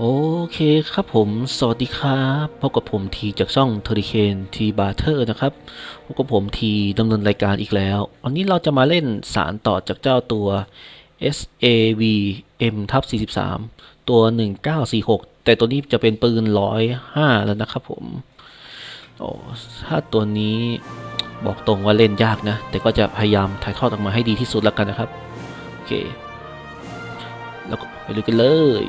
โอเคครับผม สวัสดีครับพบกับผมทีจากช่อง t u r r i c a n T b a r t e r นะครับพบกับผมทีดำเนินรายการอีกแล้ว วันนี้เราจะมาเล่นสารต่อจากเจ้าตัว SAVM ทับ43 ตัว 1946 แต่ตัวนี้จะเป็นปืน 105 แล้วนะครับผมโอ้ถ้าตัวนี้บอกตรงว่าเล่นยากนะ แต่ก็จะพยายามถ่ายทอดออกมาให้ดีที่สุดแล้วกันนะครับ โอเค แล้วก็ไปดูกันเลย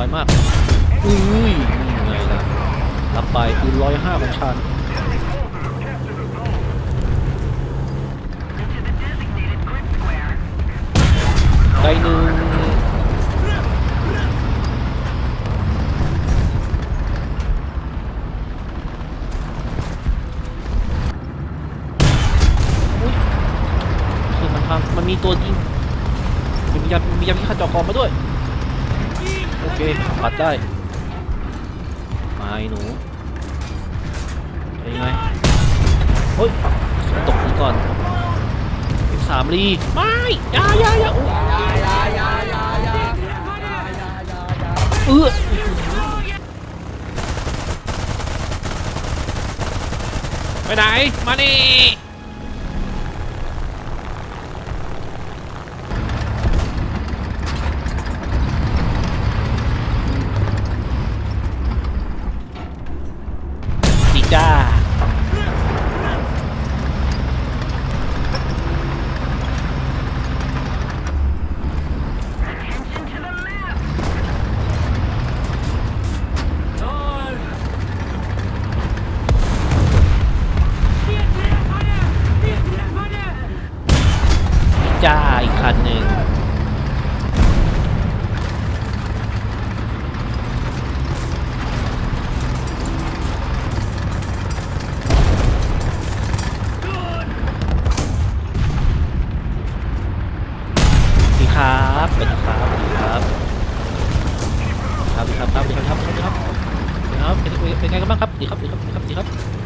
วมากอุ้ยนี่ไงล่ะรับไปคือร้อยห้าของฉันได้หนึ่งคือมันทำมันมีตัวยิงมียามียาพิฆาตจอกรมาด้วย เคปัดได้มาไอ้หนูเป็นไงเฮ้ยตกนี้ก่อนสามลีไม่ยาอยายาอุ๊ยเออไปไหน มานี่ จ้าอีกคันหนึ่งดีครับสวัสดีครับสวัสดีครับครับครับครับครับครับครับครับเป็นเป็นไงกันบ้างครับดีครับดีครับดีครับดีครับ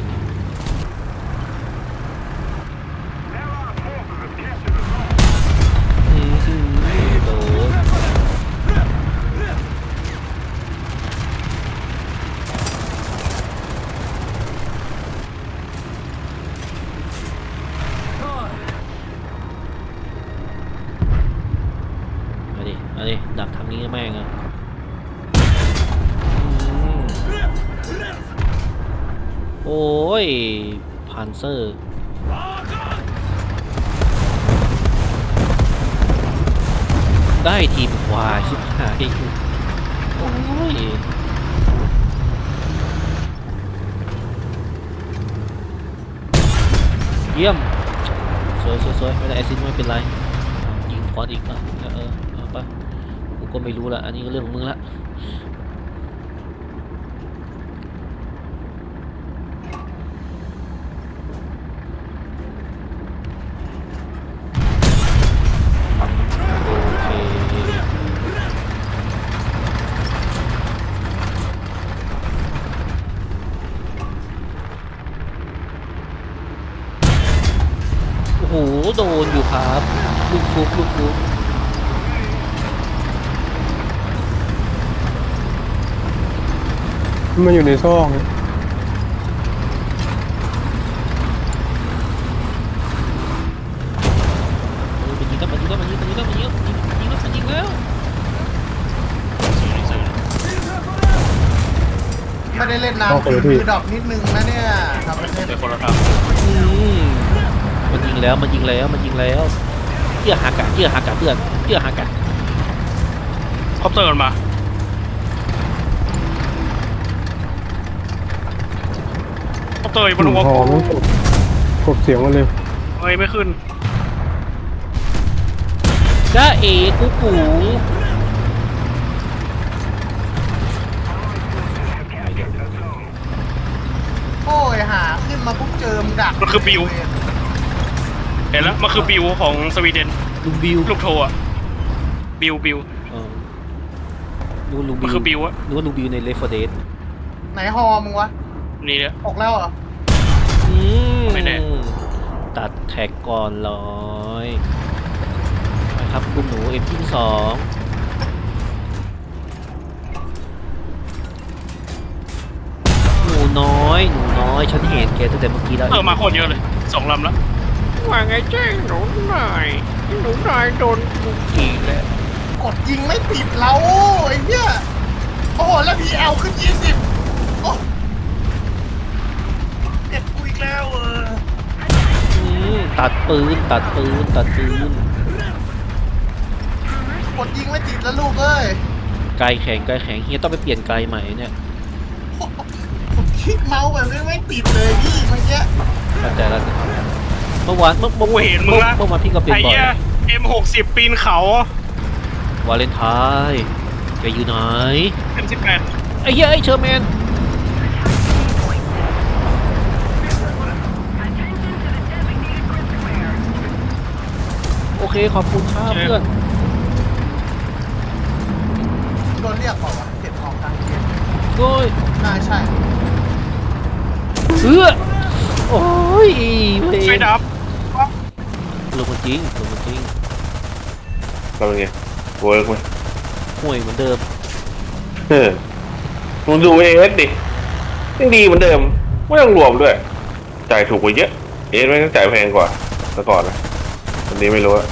ันเซอร์ ได้ทีมขวาชิบหายโอ้ยเยี่ยม สวยสวยสวยไม่ได้แอซิดไม่เป็นไร ยิงคอนอีกอะเออเออเอาไปกูก็ไม่รู้ละอันนี้ก็เรื่องของมึงละ โอเค โอ้โหโดนอยู่ครับลูกฟุกลูกฟุกมันอยู่ในซอกนะเออมันยิงแล้วมันยิงแล้วมันยิงมันยิงแล้วมันยิงมันยิงแล้วมันยิงแล้วไม่ได้เล่นน้ำฝีมือดอกนิดนึงนะเนี่ยทำประเทศเป็นคนละทางอืมมัน ยิงแล้วมันยิงแล้วมันยิงแล้วเชื่อหากะเชื่อหากะเพื่อนเชื่อหากะคอปเตอร์มันมาคอปเตอร์อยู่บนหัวหอกูมกบกบเสียงมันเลยเฮ้ยไม่ขึ้นจ้าเอกูกูโอ้ยหาขึ้นมาปุ๊บเจอมงดักมันคือบิว เห็นแล้วมันคือบิวของสวีเดนลุงบิวลูกโทอะบิวบิวเออดูลุงมันบิวคือบิวอะนึกว่าลุงบิวในเลฟเดสไหนฮอมึงวะนี่เนี่ย ออกแล้วเหรออืมไม่แน่ ตัดแท็กก่อนร้อยนะครับคุณหนูเอ็มที่สองหนูน้อย หนูน้อย ฉันเห็นแกตั้งแต่เมื่อกี้แล้ว เออมาโคตรเยอะเลยสองลำแล้ว ว่าไงแจ้งหนูหน่อยหนูนายโดนกูกี่แล้วกดยิงไม่ติดเราไอ้เหี้ยโอ้โหแล้วพีเอลขึ้นยี่สิบโอ้เด็ดกูอีกแล้วเอออืมตัดปืนตัดปืนตัดปืนกดยิงไม่ติดแล้วลูกเอ้ยไกลแข็งไกลแข็งเฮียต้องไปเปลี่ยนไกลใหม่เนี่ยผมคลิกเมาส์แบบนี้ไม่ติดเลยพี่เมื่อกี้เข้าใจแล้ว เมื่อวานเมื่อเมื่อกูเห็นมึงละ เมื่อวานพี่ก็เปลี่ยไอ้นบ่อยเหี้ยเอ็มหกสิบปีนเขาวาเลนไทน์แกอยู่ไหนเอ็มสิบแปดไอ้เหี้ยไอ้เชอร์แมน โอเคขอบคุณครับเพื่อน โดนเรียกเปล่าวะเห็นออกทางเขียนโอ้ยน่าใช่ เอื้อโอ้ยเวไฟรดับ ลงมาจริงลงมาจริงทำยังไงเวิร์กไหมห่วยเหมือนเดิมเออมึงดูเอสดิยังดีเหมือนเดิม ไม่ต้องรวมด้วย จ่ายถูกกว่าเยอะ เอสไม่ต้องจ่ายแพงกว่าแต่ก่อนนะอันนี้ไม่รู้อะ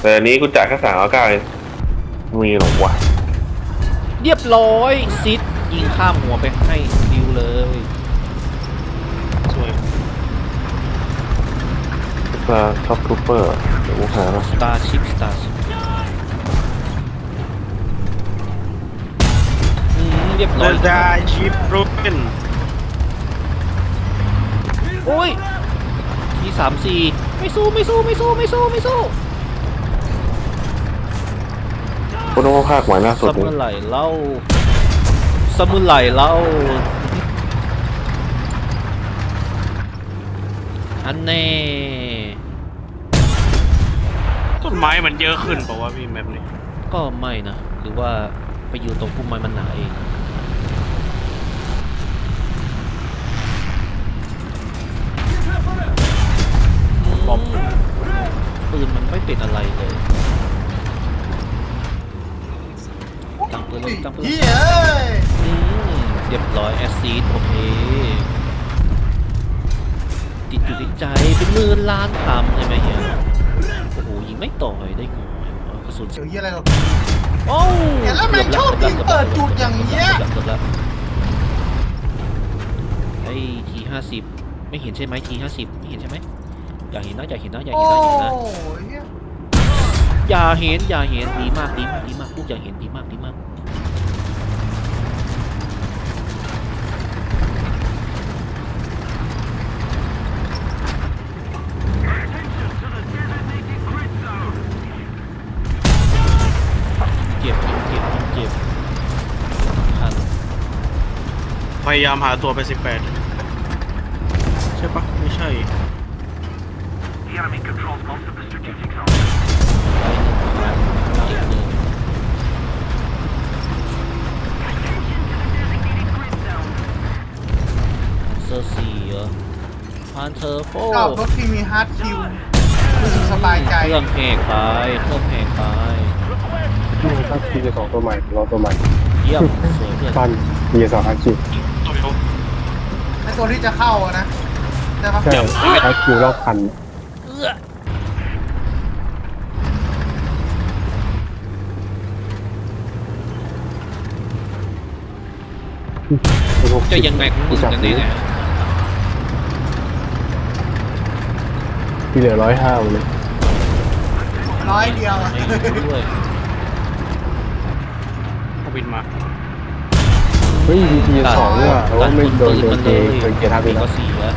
แต่อันนี้กูจ่ายแค่สามร้อยเก้าเองมีหรอวะเรียบร้อยซิดยิงข้ามหัวไปให้ดิวเลย สวย ส ตาร์ท็อปทูเปอร์เดี๋ยวกูหามาสตาร์ชิพสตาร์ชิพเรียบร้อยได้ชิปรูเป็นโอ้ยทีสามสี่ไม่สู้ไม่สู้ไม่สู้ไม่สู้ไม่สู้กูต้องว่าภาคใหม่ล่าสสุดมุนี่นไหลเล่าสมุนไหลเล่า อันแน่ต้นไม้มันเยอะขึ้นเปล่าวะพี่แบบนี้ก็ไม่นะ หรือว่าไปอยู่ตรงพุ่มไม้มันหนาเอง บอมปืนมันไม่เป็นอะไรเลยตั้งปืนเลยตั้งปืนเหี้ยเอ้ย อืมเรียบร้อยแอสซีดโอเค ติดอยู่ในใจเป็นหมื่นล้านคำใช่ไหมเฮียโอ้โหยิงไม่ต่อยได้ไงวะกระสุนเดี๋ยวเหี้ยอะไรหรอกโอ้เห็นแล้วแม่งชอบยิงเปิดจุดอย่างเงี้ย กือบแล้วไอ้ทีห้าสิบไม่เห็นใช่ไหมทีห้าสิบไม่เห็นใช่ไหมอย่าเห็นนะอย่าเห็นนะอย่าโอ้เห็นนะอย่าเห็นนะ ยเหี้ยอย่าเห็นอย่าเห็นดีมากดีมากดีมากลูกอย่าเห็นดีมากดีมาก เจ็บเจ็บเจ็บคันพยายามหาตัวไปสิบแปดใช่ปะไม่ใช่ไปหนึ่งครับไปอีกหนึ่งเซอร์สี่เหรอพันเธอโฟชอบรถที่มีฮาร์ดคิวรู้สึกสบายใจเครื่องแหกไปเครื่องแหกไป นี่ถ้าพีจะสองตัวใหม่รอตัวใหม่เยี่ยมสวยเพื่อนปันพีสองอาคิวไอตัวที่จะเข้าอะนะใช่ปะใช่อาคิวรอบพันเอื้อจะยังไงของมึงกันแน่เนี่ยที่เหลือร้อยห้าเลยร้อยเดียวอะ วยเขาบินมาเฮ้ยพีพีสองเนี่ยเพราะว่าไม่โดนโดนมันเจเลยโดนเกียร์ทับไปก็แล้วสี่แล้ว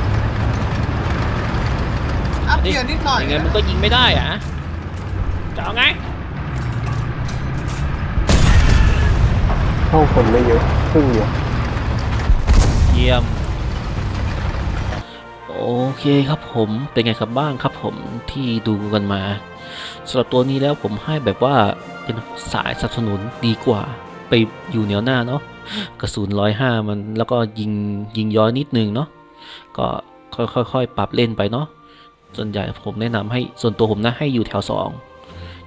อัพเกียร์นิดหน่อยยังไงมันก็ยิงไม่ได้อะจะเอาไงเข้าคนไม่เยอะครึ่งเดียวเยี่ยม โอเคครับผมเป็นไงครับบ้างครับผมที่ดูกันมาสำหรับตัวนี้แล้วผมให้แบบว่าเป็นสายสนับสนุนดีกว่า ไปอยู่แนวหน้าเนาะกระสุนร้อยห้ามันแล้วก็ยิงยิงย้อยนิดนึงเนาะก็ค่อยๆปรับเล่นไปเนาะส่วนใหญ่ผมแนะนำให้ส่วนตัวผมนะให้อยู่แถวสอง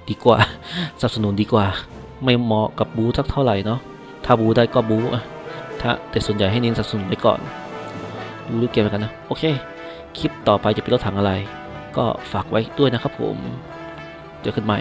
ดีกว่าสนับสนุนดีกว่า ไม่เหมาะกับบูสักเท่าไหร่เนาะถ้าบูได้ก็บูอะถ้าแต่ส่วนใหญ่ให้เน้นสนับสนุนไว้ก่อนดูรูปเกมกันนะโอเคคลิปต่อไปจะเป็นรถถังอะไร ก็ฝากไว้ด้วยนะครับผม เจอกันใหม่